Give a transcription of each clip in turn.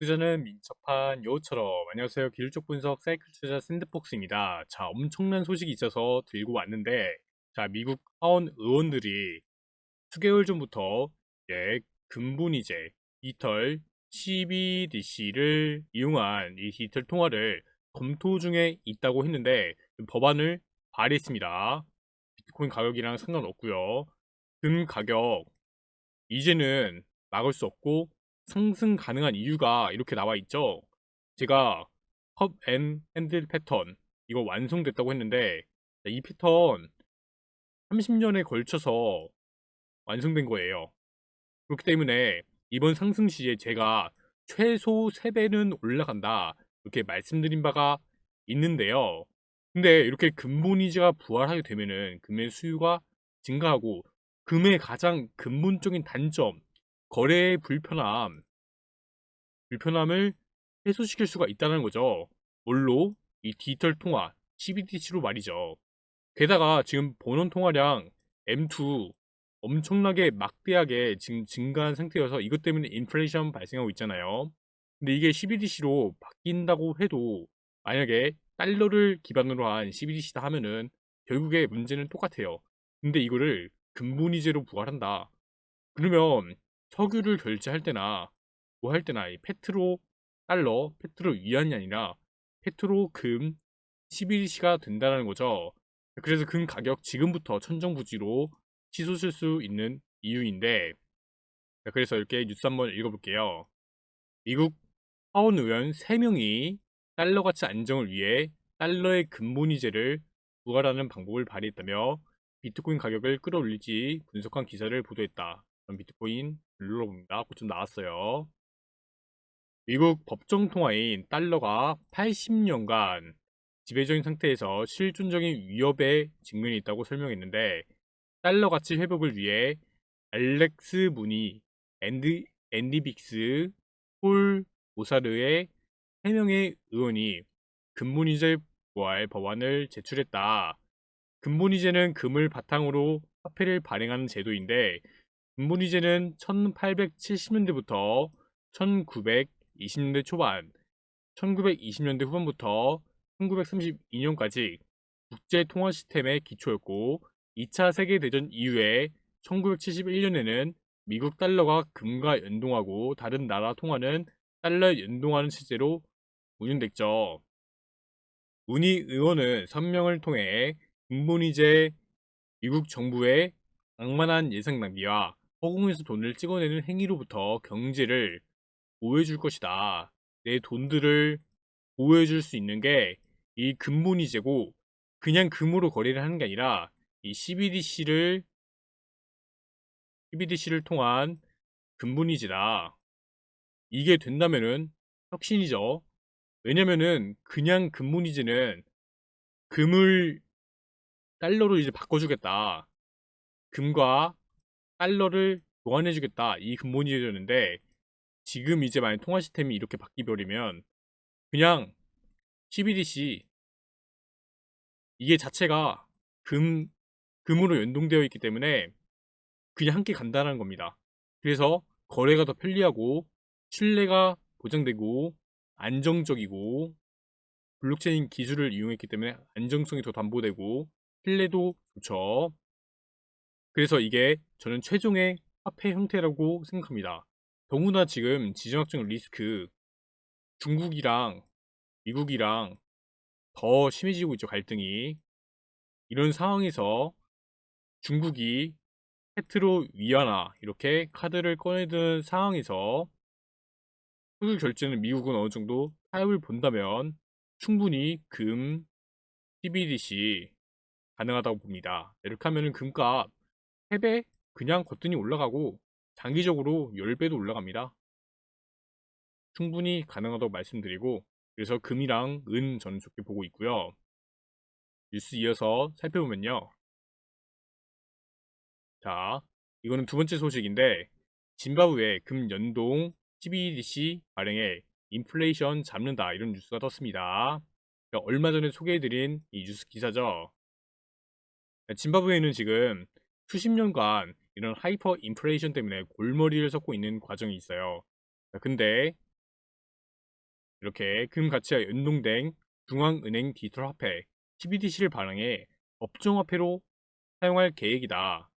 투자는 민첩한 여우처럼. 안녕하세요. 기술적 분석 사이클 투자 샌드박스입니다. 자 엄청난 소식이 있어서 들고 왔는데 자 미국 하원 의원들이 수개월 전부터 예, 근본이제 디지털 CBDC를 이용한 이 디지털 통화를 검토 중에 있다고 했는데 법안을 발의했습니다. 비트코인 가격이랑 상관없고요. 금 가격 이제는 막을 수 없고 상승 가능한 이유가 이렇게 나와 있죠. 제가 컵 앤 핸들 패턴 이거 완성됐다고 했는데 이 패턴 30년에 걸쳐서 완성된 거예요. 그렇기 때문에 이번 상승 시에 제가 최소 3배는 올라간다 이렇게 말씀드린 바가 있는데요. 근데 이렇게 근본 이지가 부활하게 되면은 금의 수요가 증가하고 금의 가장 근본적인 단점 거래의 불편함, 불편함을 해소시킬 수가 있다는 거죠. 뭘로? 이 디지털 통화, CBDC로 말이죠. 게다가 지금 본원 통화량 M2 엄청나게 막대하게 지금 증가한 상태여서 이것 때문에 인플레이션 발생하고 있잖아요. 근데 이게 CBDC로 바뀐다고 해도 만약에 달러를 기반으로 한 CBDC다 하면은 결국에 문제는 똑같아요. 근데 이거를 근본이제로 부활한다. 그러면 석유를 결제할 때나 뭐 할 때나 이 페트로 달러, 페트로 위안이 아니라 페트로 금 11시가 된다는 거죠. 그래서 금 가격 지금부터 천정부지로 치솟을 수 있는 이유인데 그래서 이렇게 뉴스 한번 읽어볼게요. 미국 하원 의원 3명이 달러 가치 안정을 위해 달러의 근본이제를 부활하는 방법을 발의했다며 비트코인 가격을 끌어올리지 분석한 기사를 보도했다. 비트코인 눌러봅니다. 곧좀 나왔어요. 미국 법정 통화인 달러가 80년간 지배적인 상태에서 실존적인 위협에 직면해 있다고 설명했는데 달러 가치 회복을 위해 알렉스 무니, 앤드, 앤디 빅스, 폴 오사르의 3명의 의원이 근본이제 부활 법안을 제출했다. 근본이제는 금을 바탕으로 화폐를 발행하는 제도인데 근본이제는 1870년대부터 1920년대 초반, 1920년대 후반부터 1932년까지 국제 통화 시스템의 기초였고 2차 세계대전 이후에 1971년에는 미국 달러가 금과 연동하고 다른 나라 통화는 달러에 연동하는 시제로 운영됐죠. 문희 의원은 선명을 통해 근본이제 미국 정부의 악만한 예상 낭비와 허공에서 돈을 찍어내는 행위로부터 경제를 보호해줄 것이다. 내 돈들을 보호해줄 수 있는 게이 근본이제고 그냥 금으로 거래를 하는 게 아니라 이 CBDC를 CBDC를 통한 근본이제다. 이게 된다면은 혁신이죠. 왜냐면은 그냥 근본이제는 금을 달러로 이제 바꿔주겠다. 금과 달러를 교환해주겠다. 이 근본이제였는데 지금 이제 만약 통화 시스템이 이렇게 바뀌버리면 그냥 CBDC 이게 자체가 금 금으로 연동되어 있기 때문에 그냥 함께 간다는 겁니다. 그래서 거래가 더 편리하고 신뢰가 보장되고 안정적이고 블록체인 기술을 이용했기 때문에 안정성이 더 담보되고 신뢰도 좋죠. 그래서 이게 저는 최종의 화폐 형태라고 생각합니다. 더구나 지금 지정학적 리스크 중국이랑 미국이랑 더 심해지고 있죠 갈등이 이런 상황에서 중국이 페트로 위안화 이렇게 카드를 꺼내든 상황에서 수출 결제는 미국은 어느 정도 타협을 본다면 충분히 금, CBDC 가능하다고 봅니다. 이렇게 하면은 금값 3배 그냥 거뜬히 올라가고 장기적으로 10배도 올라갑니다. 충분히 가능하다고 말씀드리고 그래서 금이랑 은 저는 좋게 보고 있고요. 뉴스 이어서 살펴보면요. 자, 이거는 두 번째 소식인데 짐바브웨 금 연동 CBDC 발행에 인플레이션 잡는다 이런 뉴스가 떴습니다. 그러니까 얼마 전에 소개해드린 이 뉴스 기사죠. 짐바브웨는 지금 수십 년간 이런 하이퍼 인플레이션 때문에 골머리를 썩고 있는 과정이 있어요. 근데 이렇게 금 가치와 연동된 중앙은행 디지털 화폐 CBDC를 발행해 업종화폐로 사용할 계획이다.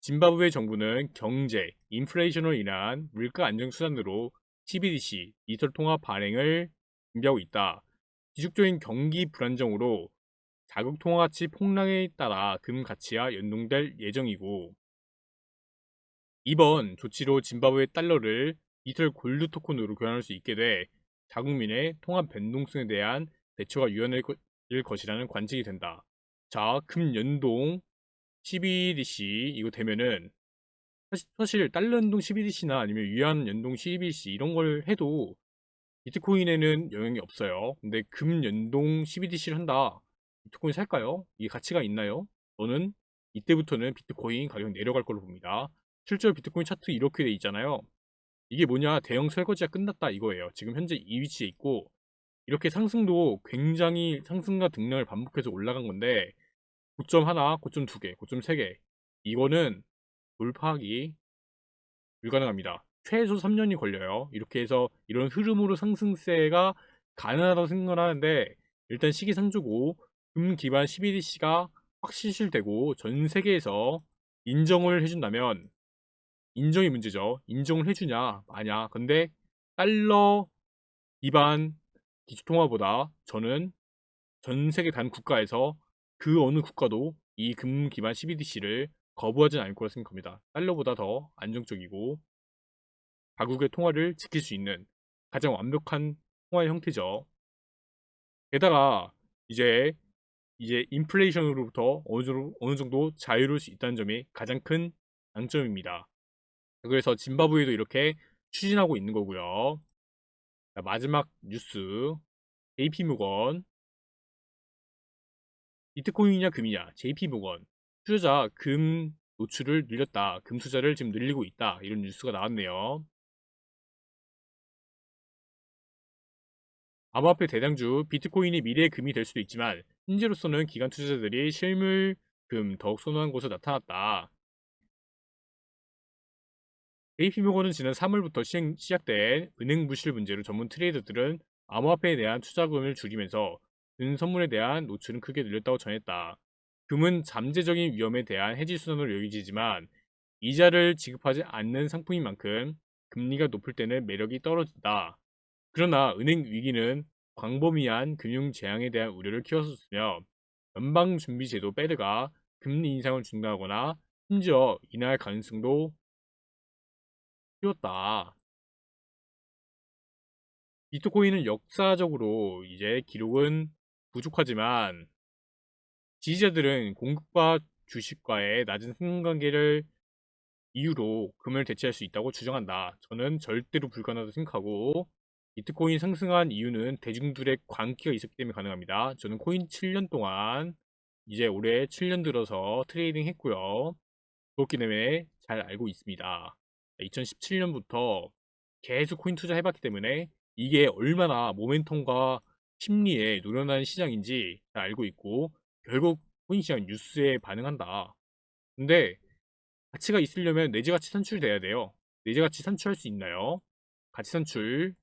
짐바브웨 정부는 경제, 인플레이션으로 인한 물가 안정 수단으로 CBDC 디지털 통화 발행을 준비하고 있다. 지속적인 경기 불안정으로 자국 통화 가치 폭락에 따라 금 가치와 연동될 예정이고 이번 조치로 짐바브웨 달러를 디지털 골드 토큰으로 교환할 수 있게 돼 자국민의 통화 변동성에 대한 대처가 유연할 것이라는 관측이 된다. 자, 금 연동 CBDC 이거 되면은 사실, 사실 달러 연동 CBDC나 아니면 위안 연동 CBDC 이런 걸 해도 비트코인에는 영향이 없어요. 근데 금 연동 CBDC를 한다. 비트코인 살까요? 이게 가치가 있나요? 저는 이때부터는 비트코인 가격 내려갈 걸로 봅니다. 실제로 비트코인 차트 이렇게 돼 있잖아요. 이게 뭐냐? 대형 설거지가 끝났다 이거예요. 지금 현재 이 위치에 있고 이렇게 상승도 굉장히 상승과 등락을 반복해서 올라간 건데 고점 하나, 고점 두 개, 고점 세 개. 이거는 돌파하기 불가능합니다. 최소 3년이 걸려요. 이렇게 해서 이런 흐름으로 상승세가 가능하다고 생각을 하는데 일단 시기상조고 금 기반 CBDC가 확 실시되고 전 세계에서 인정을 해준다면 인정이 문제죠. 인정을 해주냐 마냐. 근데 달러 기반 기초통화보다 저는 전 세계 단 국가에서 그 어느 국가도 이 금 기반 CBDC를 거부하진 않을 거라 생각합니다. 달러보다 더 안정적이고 자국의 통화를 지킬 수 있는 가장 완벽한 통화의 형태죠. 게다가 이제 이제 인플레이션으로부터 어느 정도, 자유로울 수 있다는 점이 가장 큰 장점입니다. 그래서 짐바브웨도 이렇게 추진하고 있는 거고요. 자, 마지막 뉴스. JP모건. 비트코인이냐 금이냐? JP모건. 투자자 금 노출을 늘렸다. 금 투자를 지금 늘리고 있다. 이런 뉴스가 나왔네요 암호화폐 대장주 비트코인이 미래의 금이 될 수도 있지만 현재로서는 기관 투자자들이 실물 금 더욱 선호한 곳으로 나타났다 JP모건은 지난 3월부터 시행, 시작된 은행 부실 문제로 전문 트레이더들은 암호화폐에 대한 투자금을 줄이면서 은 선물에 대한 노출은 크게 늘렸다고 전했다. 금은 잠재적인 위험에 대한 해지 수단으로 여겨지지만 이자를 지급하지 않는 상품인 만큼 금리가 높을 때는 매력이 떨어진다. 그러나 은행 위기는 광범위한 금융 재앙에 대한 우려를 키웠었으며 연방준비제도 페드가 금리 인상을 중단하거나 심지어 인하할 가능성도 키웠다. 비트코인은 역사적으로 이제 기록은 부족하지만 지지자들은 공급과 주식과의 낮은 상관관계를 이유로 금을 대체할 수 있다고 주장한다. 저는 절대로 불가능하다고 생각하고 비트코인 상승한 이유는 대중들의 광기가 있었기 때문에 가능합니다. 저는 코인 7년 동안 이제 올해 7년 들어서 트레이딩 했고요. 그렇기 때문에 잘 알고 있습니다. 2017년부터 계속 코인 투자해봤기 때문에 이게 얼마나 모멘텀과 심리에 노련한 시장인지 잘 알고 있고 결국 코인 시장 뉴스에 반응한다. 근데 가치가 있으려면 내재 가치 산출돼야 돼요. 내재 가치 산출할 수 있나요? 가치 산출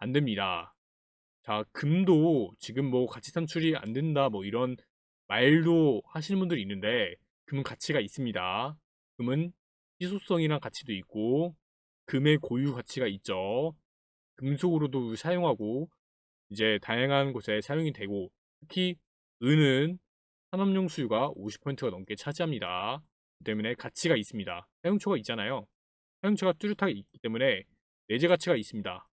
안 됩니다. 자, 금도 지금 뭐 가치 산출이 안 된다 뭐 이런 말도 하시는 분들이 있는데 금은 가치가 있습니다. 금은 희소성이란 가치도 있고 금의 고유 가치가 있죠. 금속으로도 사용하고 이제 다양한 곳에 사용이 되고 특히 은은 산업용 수요가 50%가 넘게 차지합니다. 그 때문에 가치가 있습니다. 사용처가 있잖아요. 사용처가 뚜렷하게 있기 때문에 내재 가치가 있습니다.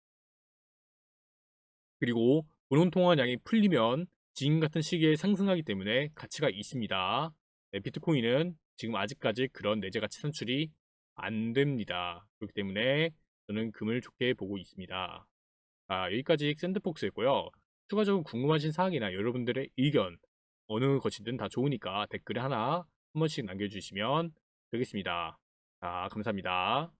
그리고 본원 통화량이 풀리면 지금 같은 시기에 상승하기 때문에 가치가 있습니다. 네, 비트코인은 지금 아직까지 그런 내재 가치 산출이 안 됩니다. 그렇기 때문에 저는 금을 좋게 보고 있습니다. 아, 여기까지 샌드폭스였고요. 추가적으로 궁금하신 사항이나 여러분들의 의견 어느 것이든 다 좋으니까 댓글에 하나 한 번씩 남겨주시면 되겠습니다. 자, 감사합니다.